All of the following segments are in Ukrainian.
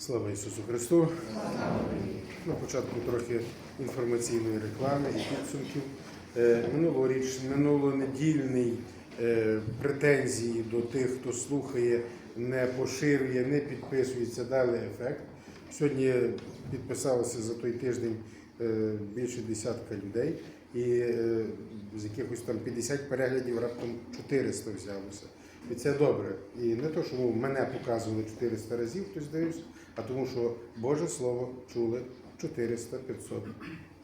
Слава Ісусу Христу! На початку трохи інформаційної реклами і підсумків. Е, Минулоріч, минулонедільний е, претензії до тих, хто слухає, не поширює, не підписується, дали ефект. Сьогодні підписалося за той тиждень е, більше десятка людей, і з якихось там 50 переглядів раптом 400 взялося. І це добре. І не то, що мене показували 400 разів, хтось дивився, а тому, що Боже Слово чули 400-500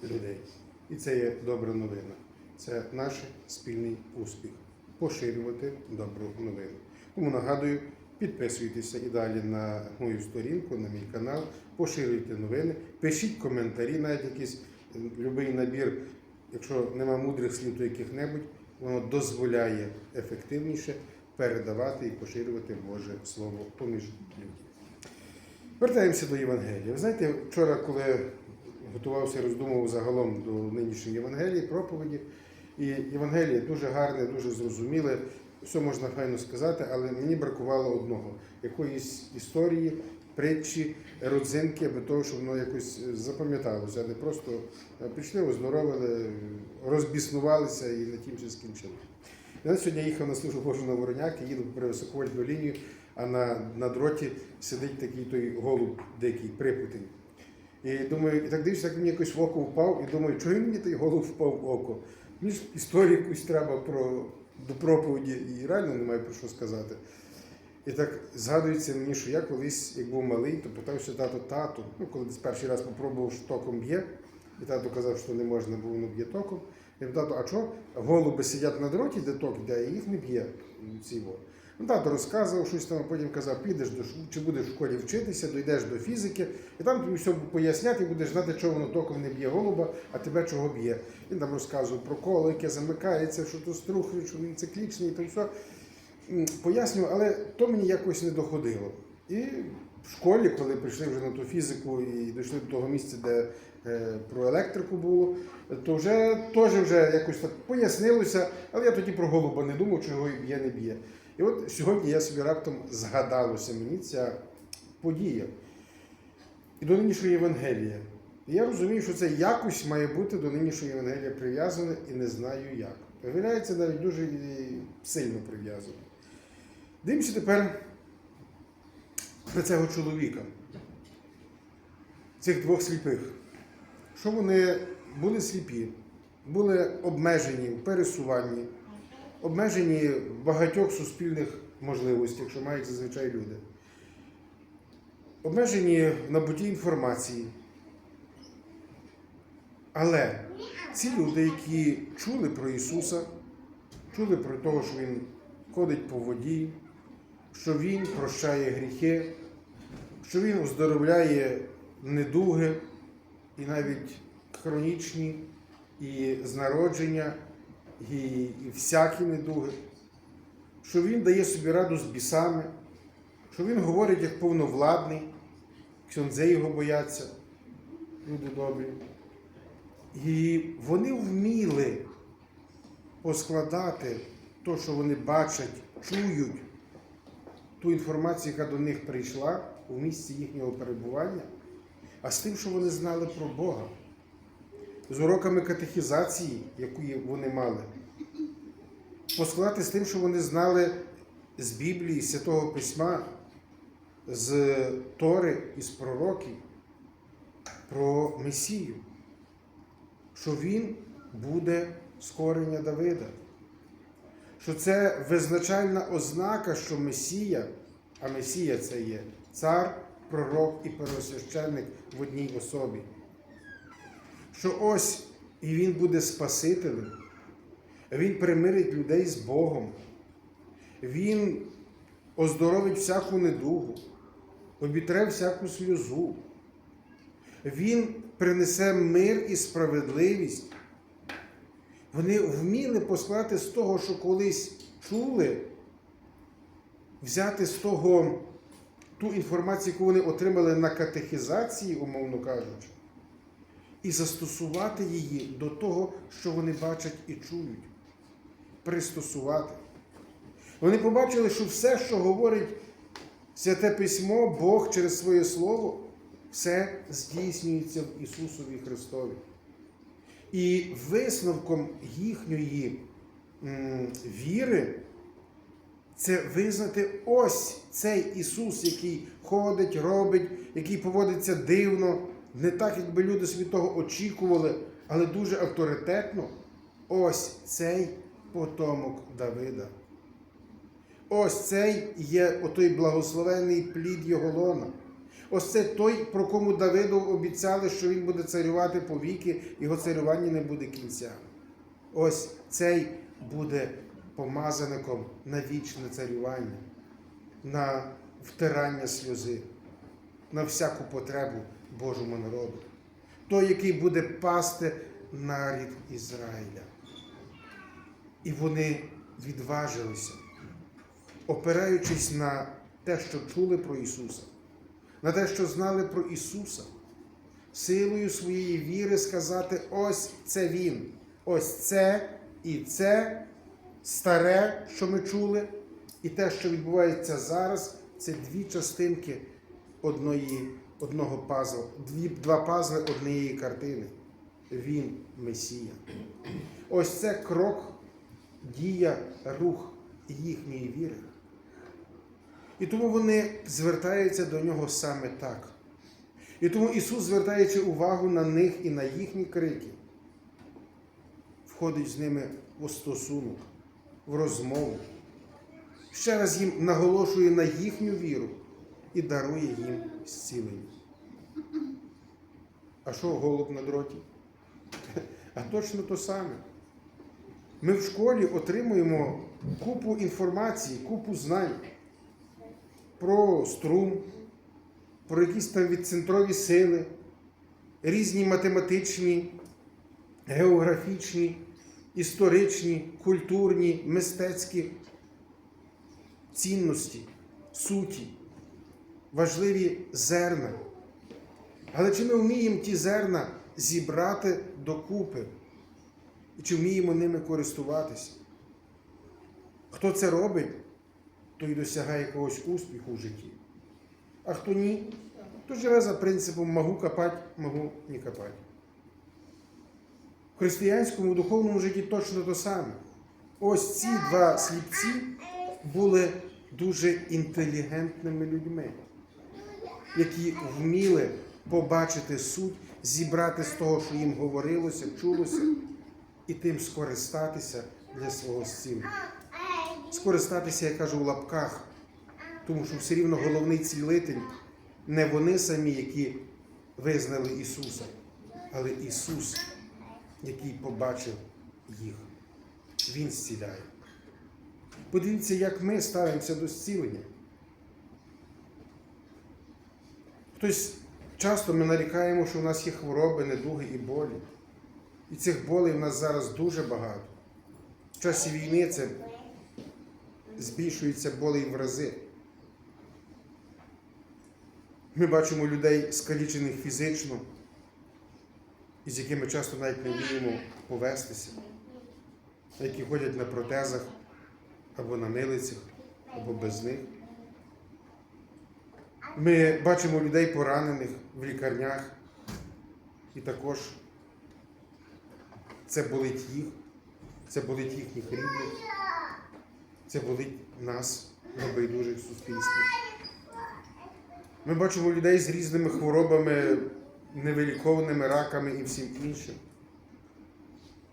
людей. І це є добра новина. Це наш спільний успіх поширювати добру новину. Тому нагадую, підписуйтеся і далі на мою сторінку, на мій канал, поширюйте новини, пишіть коментарі, навіть якийсь любий набір, якщо нема мудрих слів, то яких-небудь, воно дозволяє ефективніше передавати і поширювати Боже Слово поміж людьми. Вертаємося до Євангелія. Ви знаєте, вчора, коли готувався, роздумував загалом до нинішньої Євангелії, проповіді, і Євангеліє дуже гарне, дуже зрозуміле, все можна файно сказати, але мені бракувало одного якоїсь історії, притчі, родзинки, аби того, щоб воно якось запам'яталося, а не просто прийшли, оздоровили, розбіснувалися і на тім же скінчили. Я сьогодні їхав на службу Божу на Вороняк, їду при високовольтну лінію, а на, на дроті сидить такий той голуб дикий, припутень. І думаю, і так дивлюся, як мені якось в око впав, і думаю, чого мені той голуб впав в око? Мені ж історію якусь треба про, до проповіді, і реально немає про що сказати. І так згадується мені, що я колись, як був малий, то питався тато тату, ну коли десь перший раз попробував, що током б'є, і тато казав, що не можна, бо воно б'є током. Я тато, а що голуби сидять на дроті, де ток йде, і їх не б'є во. Ну, тато розказував щось там, потім казав, підеш до чи будеш в школі вчитися, дійдеш до фізики, і там тобі все поясняти, і будеш знати, чого воно током не б'є голуба, а тебе чого б'є. Він там розказував про коло, яке замикається, що то струхлює, що він циклічний, і то все. Пояснював, але то мені якось не доходило. І в школі, коли прийшли вже на ту фізику і дійшли до того місця, де про електрику було, то вже теж вже якось так пояснилося, але я тоді про голуба не думав, чи його б'є, не б'є. І от сьогодні я собі раптом згадалося мені ця подія. І до нинішньої Євангелія. І я розумію, що це якось має бути до нинішньої Євангелія прив'язане і не знаю як. Виявляється, навіть дуже сильно прив'язано. Дивимося тепер на цього чоловіка, цих двох сліпих. Що вони були сліпі, були обмежені в пересуванні, обмежені в багатьох суспільних можливостях, що мають зазвичай люди. Обмежені в набутті інформації. Але ці люди, які чули про Ісуса, чули про те, що Він ходить по воді, що Він прощає гріхи, що Він оздоровляє недуги і навіть хронічні, і з народження, і, і всякі недуги, що Він дає собі раду з бісами, що Він говорить як повновладний, ксьондзе його бояться, люди добрі. І вони вміли поскладати те, що вони бачать, чують, ту інформацію, яка до них прийшла у місці їхнього перебування, а з тим, що вони знали про Бога, з уроками катехізації, яку вони мали, поскладати з тим, що вони знали з Біблії, з Святого Письма, з Тори і з пророків про Месію. Що він буде з корення Давида. Що це визначальна ознака, що Месія, а Месія це є цар, пророк і первосвященник в одній особі. Що ось і він буде Спасителем, він примирить людей з Богом, він оздоровить всяку недугу, обітре всяку сльозу. Він принесе мир і справедливість. Вони вміли послати з того, що колись чули, взяти з того ту інформацію, яку вони отримали на катехізації, умовно кажучи, і застосувати її до того, що вони бачать і чують. Пристосувати. Вони побачили, що все, що говорить Святе письмо, Бог через своє Слово, все здійснюється в Ісусові Христові. І висновком їхньої віри це визнати ось цей Ісус, який ходить, робить, який поводиться дивно, не так, якби люди собі того очікували, але дуже авторитетно. Ось цей потомок Давида. Ось цей є отой благословений плід його лона. Ось це той, про кому Давиду обіцяли, що він буде царювати по віки, його царювання не буде кінця. Ось цей буде помазаником на вічне царювання, на втирання сльози, на всяку потребу Божому народу. Той, який буде пасти нарід Ізраїля. І вони відважилися, опираючись на те, що чули про Ісуса, на те, що знали про Ісуса, силою своєї віри сказати: ось це Він, ось це і це старе, що ми чули, і те, що відбувається зараз, це дві частинки одної, одного пазла, дві, два пазли однієї картини. Він Месія. Ось це крок, дія, рух їхньої віри. І тому вони звертаються до нього саме так. І тому Ісус, звертаючи увагу на них і на їхні крики, входить з ними у стосунок, в розмову, ще раз їм наголошує на їхню віру і дарує їм зцілення. А що голуб на дроті? А точно то саме. Ми в школі отримуємо купу інформації, купу знань про струм, про якісь там відцентрові сили, різні математичні, географічні, історичні, культурні, мистецькі цінності, суті, важливі зерна. Але чи ми вміємо ті зерна зібрати докупи? І чи вміємо ними користуватися? Хто це робить, той досягає якогось успіху в житті. А хто ні, то живе за принципом могу копати, могу не копати. В християнському духовному житті точно те саме. Ось ці два сліпці були дуже інтелігентними людьми, які вміли побачити суть, зібрати з того, що їм говорилося, чулося, і тим скористатися для свого зцілення. Скористатися, я кажу, в лапках, тому що все рівно головний цілитель не вони самі, які визнали Ісуса, але Ісус, який побачив їх. Він зціляє. Подивіться, як ми ставимося до зцілення. Хтось часто ми нарікаємо, що в нас є хвороби, недуги і болі. І цих болей в нас зараз дуже багато. В часі війни це збільшується болей в рази. Ми бачимо людей скалічених фізично, і з якими часто навіть не вміємо повестися, які ходять на протезах або на милицях, або без них. Ми бачимо людей поранених в лікарнях, і також це болить їх, це болить їхніх рідних, це болить нас, небайдужих суспільстві. Ми бачимо людей з різними хворобами, невилікованими раками і всім іншим.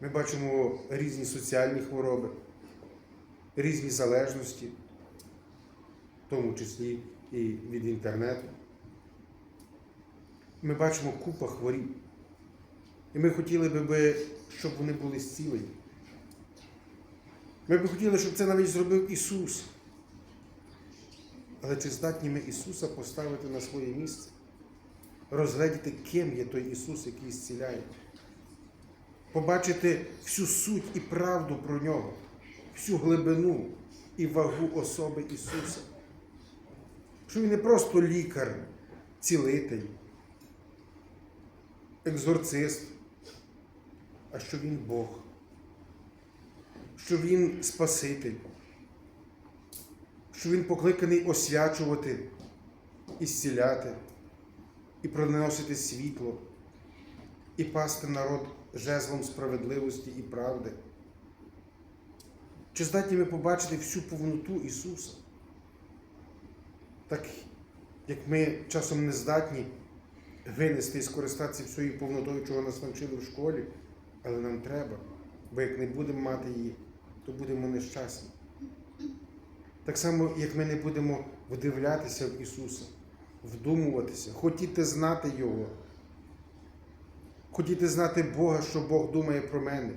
Ми бачимо різні соціальні хвороби, різні залежності, в тому числі і від інтернету. Ми бачимо купа хворіб. І ми хотіли би, щоб вони були зцілені. Ми б хотіли, щоб це навіть зробив Ісус. Але чи здатні ми Ісуса поставити на своє місце? Розгледіти, ким є той Ісус, який зціляє? Побачити всю суть і правду про Нього, всю глибину і вагу особи Ісуса. Що Він не просто лікар, цілитель, екзорцист, а що Він Бог, що Він Спаситель що Він покликаний освячувати і зціляти, і приносити світло, і пасти народ жезлом справедливості і правди. Чи здатні ми побачити всю повноту Ісуса? Так як ми часом не здатні винести і скористатися всією повнотою, чого нас навчили в школі, але нам треба, бо як не будемо мати її, то будемо нещасні. Так само, як ми не будемо вдивлятися в Ісуса, вдумуватися, хотіти знати Його, хотіти знати Бога, що Бог думає про мене,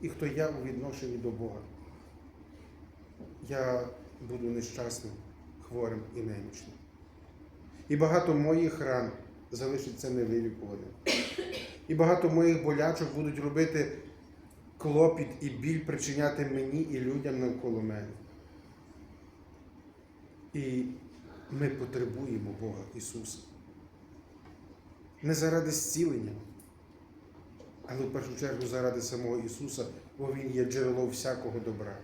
і хто я у відношенні до Бога. Я буду нещасним, хворим і немічним. І багато моїх ран залишиться невилікуваним. І багато моїх болячок будуть робити клопіт і біль причиняти мені і людям навколо мене. І ми потребуємо Бога Ісуса. Не заради зцілення, але в першу чергу заради самого Ісуса, бо Він є джерело всякого добра.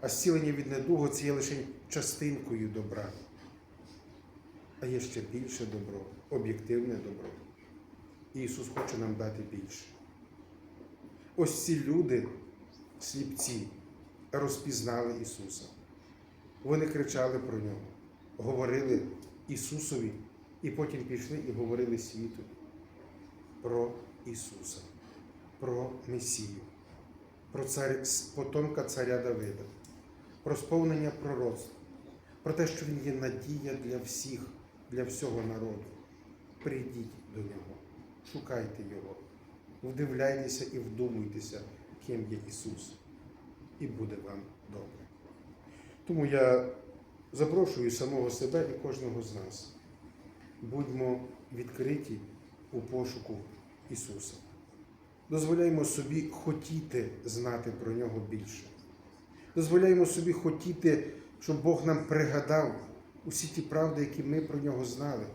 А зцілення від недуго це є лише частинкою добра. А є ще більше добро, об'єктивне добро. І Ісус хоче нам дати більше. Ось ці люди, сліпці, розпізнали Ісуса. Вони кричали про нього, говорили Ісусові, і потім пішли і говорили світу про Ісуса, про Месію, про цар... потомка царя Давида, про сповнення пророцтв, про те, що Він є надія для всіх, для всього народу. Прийдіть до Нього, шукайте Його, вдивляйтеся і вдумуйтеся, ким є Ісус, і буде вам добре. Тому я запрошую самого себе і кожного з нас. Будьмо відкриті у пошуку Ісуса. Дозволяємо собі хотіти знати про Нього більше. Дозволяємо собі хотіти, щоб Бог нам пригадав усі ті правди, які ми про нього знали,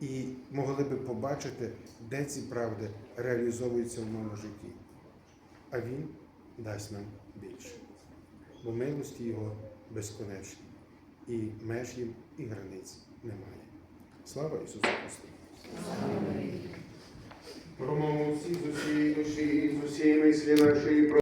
і могли би побачити, де ці правди реалізовуються в моєму житті. А Він дасть нам більше. Бо милості Його безконечні, і меж їм, і границь немає. Слава Ісусу Христу! Промову всі з усієї душі, з усієї мислі нашої.